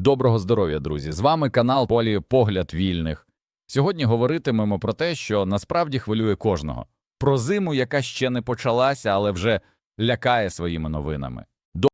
Доброго здоров'я, друзі! З вами канал Полі Погляд Вільних. Сьогодні говоритимемо про те, що насправді хвилює кожного: про зиму, яка ще не почалася, але вже лякає своїми новинами.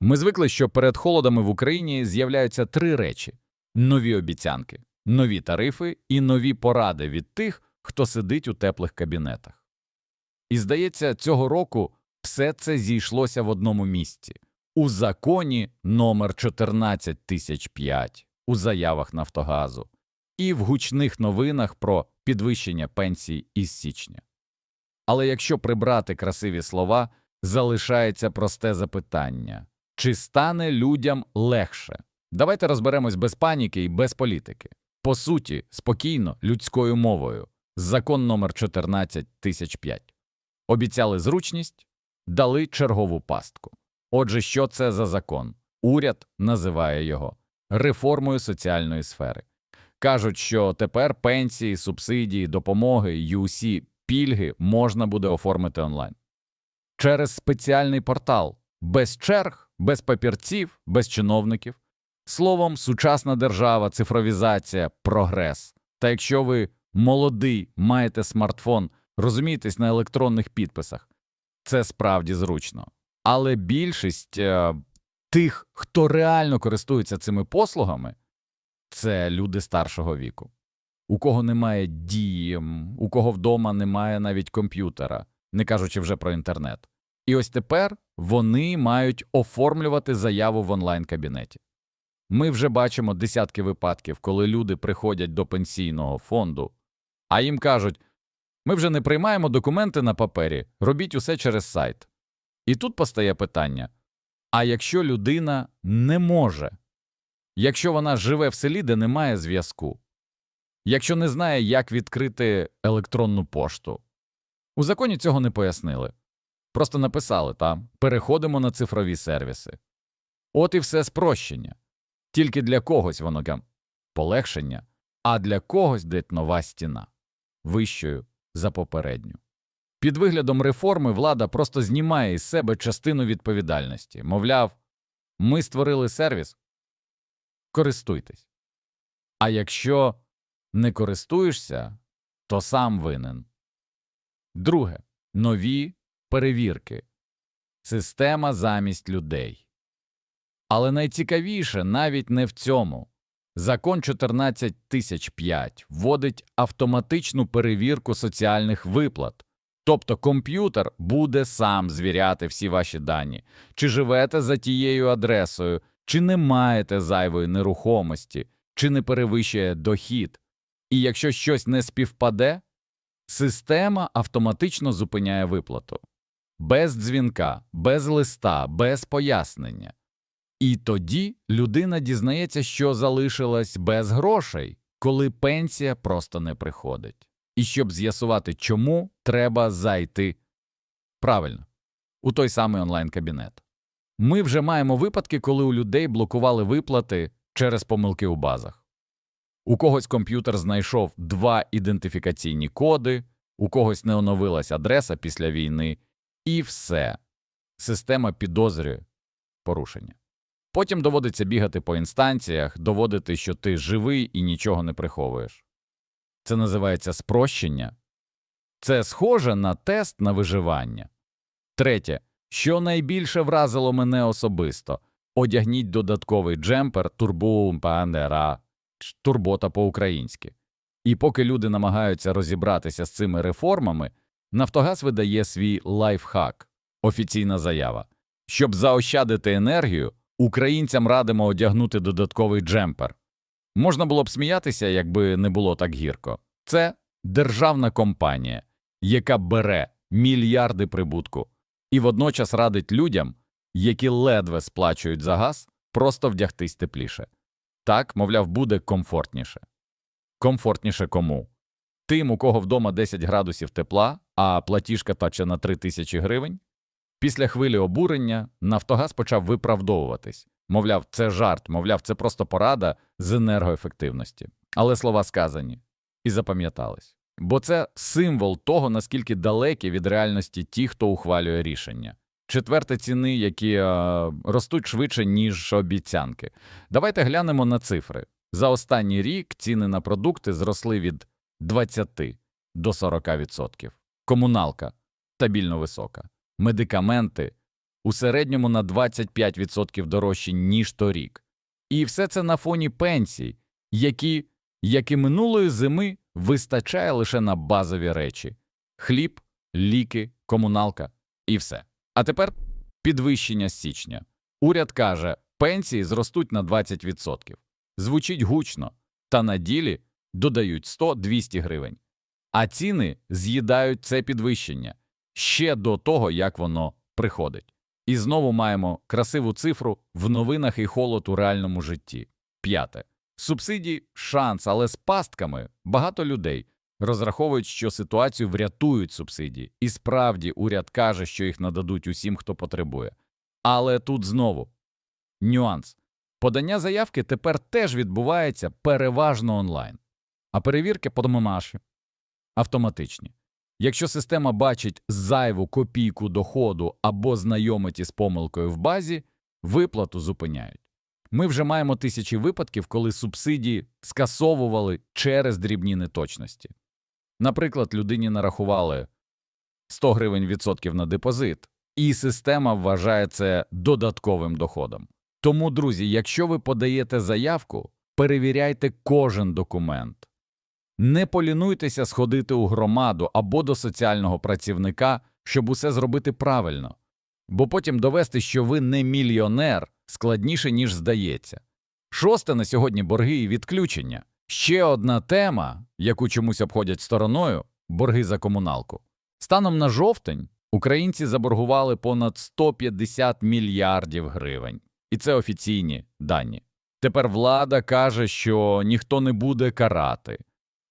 Ми звикли, що перед холодами в Україні з'являються три речі: нові обіцянки, нові тарифи і нові поради від тих, хто сидить у теплих кабінетах. І здається, цього року все це зійшлося в одному місці у законі номер 14005 у заявах Нафтогазу і в гучних новинах про підвищення пенсій із січня. Але якщо прибрати красиві слова, залишається просте запитання чи стане людям легше? Давайте розберемось без паніки і без політики. По суті, спокійно, людською мовою. Закон номер 14005. Обіцяли зручність, дали чергову пастку. Отже, що це за закон? Уряд називає його реформою соціальної сфери. Кажуть, що тепер пенсії, субсидії, допомоги й усі пільги можна буде оформити онлайн. Через спеціальний портал, без черг, без папірців, без чиновників. Словом, сучасна держава, цифровізація, прогрес. Та якщо ви молодий, маєте смартфон, розумієтесь на електронних підписах, це справді зручно. Але більшість е, тих, хто реально користується цими послугами, це люди старшого віку, у кого немає дії, у кого вдома немає навіть комп'ютера, не кажучи вже про інтернет. І ось тепер вони мають оформлювати заяву в онлайн-кабінеті. Ми вже бачимо десятки випадків, коли люди приходять до пенсійного фонду, а їм кажуть: ми вже не приймаємо документи на папері, робіть усе через сайт. І тут постає питання: а якщо людина не може, якщо вона живе в селі, де немає зв'язку, якщо не знає, як відкрити електронну пошту, у законі цього не пояснили. Просто написали там переходимо на цифрові сервіси. От і все спрощення. Тільки для когось воно гам полегшення, а для когось дать нова стіна вищою за попередню. Під виглядом реформи влада просто знімає із себе частину відповідальності. Мовляв, ми створили сервіс, користуйтесь. А якщо не користуєшся, то сам винен. Друге нові перевірки. Система замість людей. Але найцікавіше навіть не в цьому. Закон 14005 вводить автоматичну перевірку соціальних виплат. Тобто комп'ютер буде сам звіряти всі ваші дані, чи живете за тією адресою, чи не маєте зайвої нерухомості, чи не перевищує дохід. І якщо щось не співпаде, система автоматично зупиняє виплату. Без дзвінка, без листа, без пояснення. І тоді людина дізнається, що залишилась без грошей, коли пенсія просто не приходить. І щоб з'ясувати, чому, треба зайти правильно у той самий онлайн-кабінет. Ми вже маємо випадки, коли у людей блокували виплати через помилки у базах. У когось комп'ютер знайшов два ідентифікаційні коди, у когось не оновилась адреса після війни, і все. Система підозрює порушення. Потім доводиться бігати по інстанціях, доводити, що ти живий і нічого не приховуєш. Це називається спрощення. Це схоже на тест на виживання. Третє, що найбільше вразило мене особисто одягніть додатковий джемпер турбум пандера, турбота по-українськи. І поки люди намагаються розібратися з цими реформами, Нафтогаз видає свій лайфхак офіційна заява. Щоб заощадити енергію, українцям радимо одягнути додатковий джемпер. Можна було б сміятися, якби не було так гірко. Це державна компанія, яка бере мільярди прибутку і водночас радить людям, які ледве сплачують за газ, просто вдягтись тепліше. Так, мовляв, буде комфортніше. Комфортніше кому? Тим, у кого вдома 10 градусів тепла, а платіжка таче на 3 тисячі гривень? Після хвилі обурення Нафтогаз почав виправдовуватись. Мовляв, це жарт, мовляв, це просто порада з енергоефективності. Але слова сказані і запам'ятались. Бо це символ того, наскільки далекі від реальності ті, хто ухвалює рішення. четверте ціни, які е, ростуть швидше, ніж обіцянки. Давайте глянемо на цифри. За останній рік ціни на продукти зросли від 20 до 40%. Комуналка стабільно висока. Медикаменти у середньому на 25% дорожчі, ніж торік. І все це на фоні пенсій, які, як і минулої зими, вистачає лише на базові речі – хліб, ліки, комуналка і все. А тепер підвищення з січня. Уряд каже, пенсії зростуть на 20%. Звучить гучно, та на ділі додають 100-200 гривень. А ціни з'їдають це підвищення ще до того, як воно приходить. І знову маємо красиву цифру в новинах і холод у реальному житті. П'яте. Субсидії – шанс, але з пастками багато людей розраховують, що ситуацію врятують субсидії. І справді уряд каже, що їх нададуть усім, хто потребує. Але тут знову нюанс. Подання заявки тепер теж відбувається переважно онлайн, а перевірки по домаші автоматичні. Якщо система бачить зайву копійку доходу або знайомить із помилкою в базі, виплату зупиняють. Ми вже маємо тисячі випадків, коли субсидії скасовували через дрібні неточності. Наприклад, людині нарахували 100 гривень відсотків на депозит, і система вважає це додатковим доходом. Тому, друзі, якщо ви подаєте заявку, перевіряйте кожен документ. Не полінуйтеся сходити у громаду або до соціального працівника, щоб усе зробити правильно, бо потім довести, що ви не мільйонер, складніше, ніж здається. Шосте на сьогодні борги і відключення. Ще одна тема, яку чомусь обходять стороною борги за комуналку. Станом на жовтень українці заборгували понад 150 мільярдів гривень. І це офіційні дані. Тепер влада каже, що ніхто не буде карати,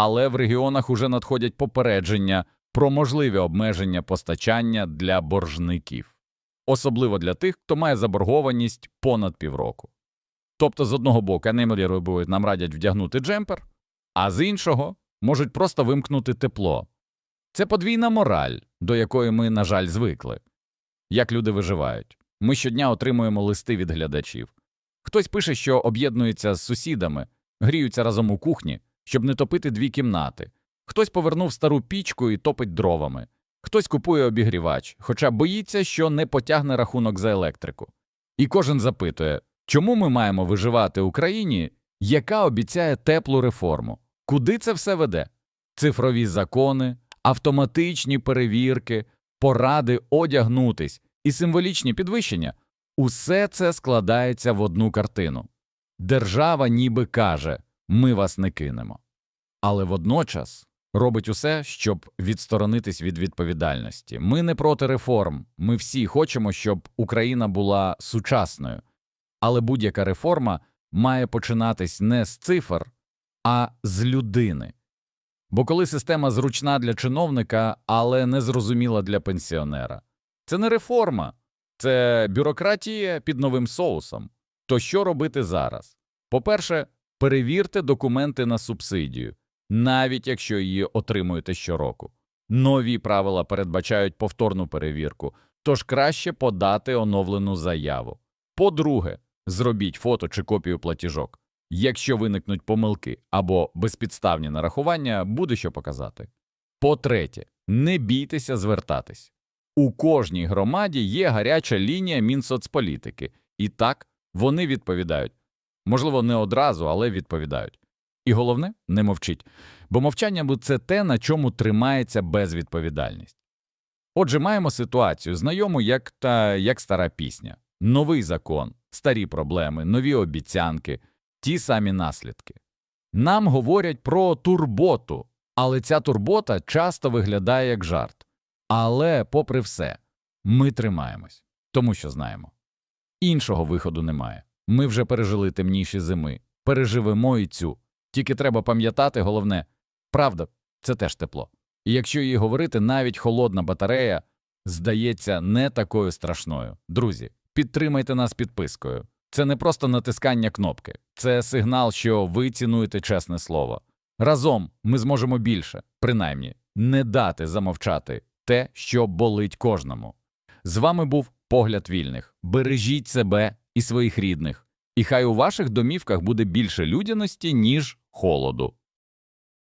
але в регіонах уже надходять попередження про можливі обмеження постачання для боржників, особливо для тих, хто має заборгованість понад півроку. Тобто, з одного боку, енемелі нам радять вдягнути джемпер, а з іншого можуть просто вимкнути тепло. Це подвійна мораль, до якої ми, на жаль, звикли. Як люди виживають? Ми щодня отримуємо листи від глядачів. Хтось пише, що об'єднується з сусідами, гріються разом у кухні, щоб не топити дві кімнати. Хтось повернув стару пічку і топить дровами. Хтось купує обігрівач, хоча боїться, що не потягне рахунок за електрику. І кожен запитує, чому ми маємо виживати Україні, яка обіцяє теплу реформу? Куди це все веде? Цифрові закони, автоматичні перевірки, поради одягнутись і символічні підвищення усе це складається в одну картину. Держава ніби каже ми вас не кинемо, але водночас робить усе, щоб відсторонитись від відповідальності. Ми не проти реформ, ми всі хочемо, щоб Україна була сучасною, але будь-яка реформа має починатись не з цифр, а з людини. Бо коли система зручна для чиновника, але незрозуміла для пенсіонера, це не реформа, це бюрократія під новим соусом. То що робити зараз? По-перше, перевірте документи на субсидію, навіть якщо її отримуєте щороку. Нові правила передбачають повторну перевірку, тож краще подати оновлену заяву. По-друге, зробіть фото чи копію платіжок. Якщо виникнуть помилки або безпідставні нарахування, буде що показати. По-третє, не бійтеся звертатись. У кожній громаді є гаряча лінія Мінсоцполітики, і так вони відповідають. Можливо, не одразу, але відповідають. І головне, не мовчіть, бо мовчання це те, на чому тримається безвідповідальність. Отже, маємо ситуацію, знайому як та як стара пісня, новий закон, старі проблеми, нові обіцянки, ті самі наслідки. Нам говорять про турботу, але ця турбота часто виглядає як жарт. Але, попри все, ми тримаємось, тому що знаємо. Іншого виходу немає. Ми вже пережили темніші зими, переживемо і цю. Тільки треба пам'ятати, головне, правда, це теж тепло. І якщо їй говорити, навіть холодна батарея здається не такою страшною. Друзі, підтримайте нас підпискою. Це не просто натискання кнопки, це сигнал, що ви цінуєте чесне слово. Разом ми зможемо більше, принаймні, не дати замовчати те, що болить кожному. З вами був погляд вільних. Бережіть себе і своїх рідних. І хай у ваших домівках буде більше людяності, ніж холоду.